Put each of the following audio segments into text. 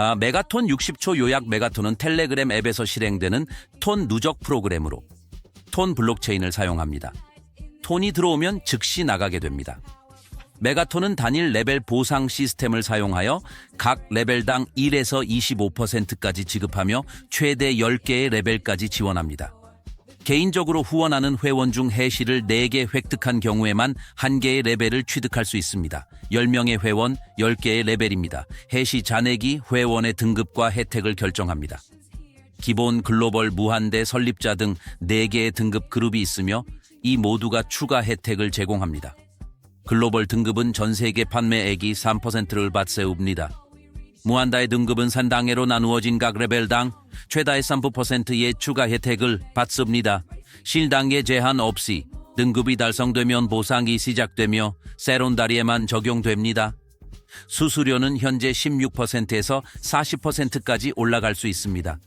아, 메가톤 60초 요약 메가톤은 텔레그램 앱에서 실행되는 톤 누적 프로그램으로 톤 블록체인을 사용합니다. 톤이 들어오면 즉시 나가게 됩니다. 메가톤은 단일 레벨 보상 시스템을 사용하여 각 레벨당 1에서 25%까지 지급하며 최대 10개의 레벨까지 지원합니다. 개인적으로 후원하는 회원 중 해시를 4개 획득한 경우에만 1개의 레벨을 취득할 수 있습니다. 10명의 회원, 10개의 레벨입니다. 해시 잔액이 회원의 등급과 혜택을 결정합니다. 기본 글로벌 무한대 설립자 등 4개의 등급 그룹이 있으며 이 모두가 추가 혜택을 제공합니다. 글로벌 등급은 전 세계 판매액이 3%를 받세웁니다. 무한다의 등급은 산당해로 나누어진 각 레벨당 최다의 3%의 추가 혜택을 받습니다. 실단계 제한 없이 등급이 달성되면 보상이 시작되며 새로운 다리에만 적용됩니다. 수수료는 현재 16%에서 40%까지 올라갈 수 있습니다.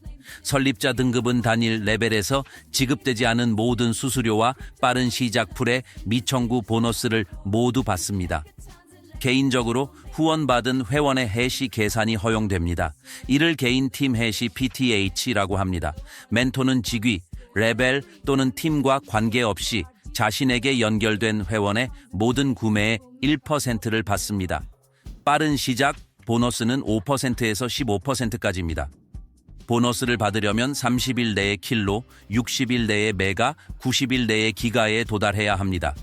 설립자 등급은 단일 레벨에서 지급되지 않은 모든 수수료와 빠른 시작 풀의 미청구 보너스를 모두 받습니다. 개인적으로 후원받은 회원의 해시 계산이 허용됩니다. 이를 개인 팀 해시 PTH라고 합니다. 멘토는 직위, 레벨 또는 팀과 관계없이 자신에게 연결된 회원의 모든 구매의 1%를 받습니다. 빠른 시작 보너스는 5%에서 15%까지입니다. 보너스를 받으려면 30일 내에 킬로, 60일 내에 메가, 90일 내에 기가에 도달해야 합니다.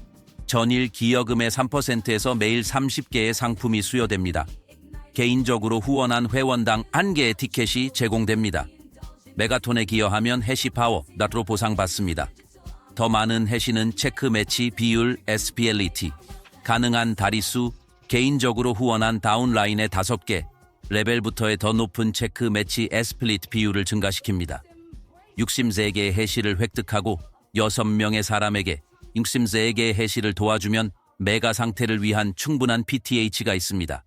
전일 기여금의 3%에서 매일 30개의 상품이 수여됩니다. 개인적으로 후원한 회원당 1개의 티켓이 제공됩니다. 메가톤에 기여하면 해시 파워, 낫로 보상받습니다. 더 많은 해시는 체크 매치 비율 SPLET, 가능한 다리수, 개인적으로 후원한 다운라인의 5개, 레벨부터의 더 높은 체크 매치 에스플릿 비율을 증가시킵니다. 63개의 해시를 획득하고 6명의 사람에게 63개의 해시를 도와주면 메가 상태를 위한 충분한 PTH가 있습니다.